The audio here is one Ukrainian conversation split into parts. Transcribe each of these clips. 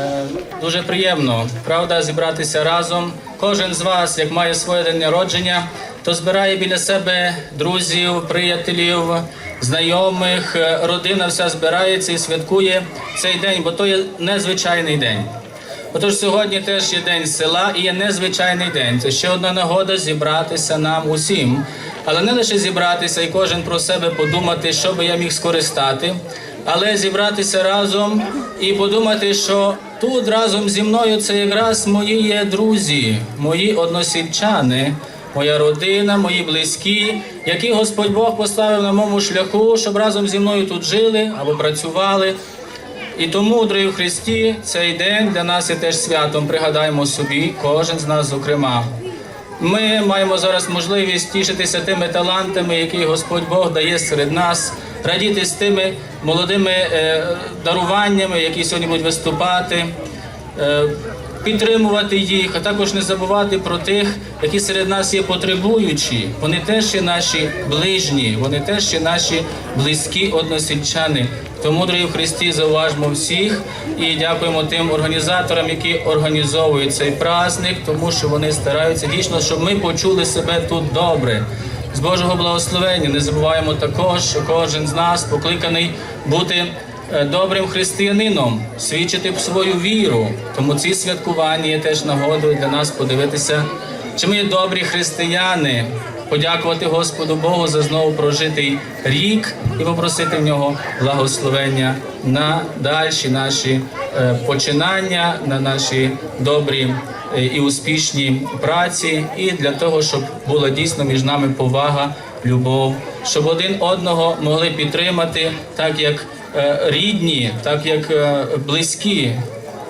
Е, Дуже приємно, правда, зібратися разом. Кожен з вас, як має своє день народження, то збирає біля себе друзів, приятелів, знайомих, Е, родина вся збирається і святкує цей день, бо то є незвичайний день. Отож, сьогодні теж є день села і є незвичайний день. Це ще одна нагода зібратися нам усім. Але не лише зібратися і кожен про себе подумати, що би я міг скористати, але зібратися разом і подумати, що тут разом зі мною це якраз мої є друзі, мої односельчани, моя родина, мої близькі, які Господь Бог поставив на моєму шляху, щоб разом зі мною тут жили або працювали. І тому, дорогі в Христі, цей день для нас є теж святом. Пригадаємо собі, кожен з нас, зокрема. Ми маємо зараз можливість тішитися тими талантами, які Господь Бог дає серед нас, радіти з тими молодими е, даруваннями, які сьогодні будуть виступати, е, підтримувати їх, а також не забувати про тих, які серед нас є потребуючі. Вони теж є наші ближні, вони теж є наші близькі односельчани. Тому, дорогі в Христі, зауважмо всіх і дякуємо тим організаторам, які організовують цей праздник, тому що вони стараються дійсно, щоб ми почули себе тут добре. З Божого благословення не забуваємо також, що кожен з нас покликаний бути добрим християнином, свідчити б свою віру. Тому ці святкування є теж нагодою для нас подивитися, чи ми є добрі християни, подякувати Господу Богу за знову прожитий рік і попросити в нього благословення на дальші наші е, починання, на наші добрі е, і успішні праці, і для того, щоб була дійсно між нами повага, любов, щоб один одного могли підтримати, так як е, рідні, так як е, близькі.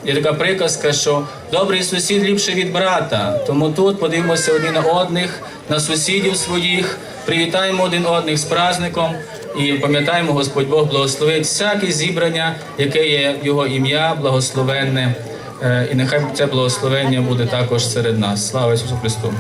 Є така приказка, що добрий сусід ліпше від брата. Тому тут подивимося одні на одних, на сусідів своїх, привітаємо один одних з праздником і пам'ятаємо, Господь Бог благословить всяке зібрання, яке є Його ім'я, благословенне. Е, І нехай це благословення буде також серед нас. Слава Ісусу Христу!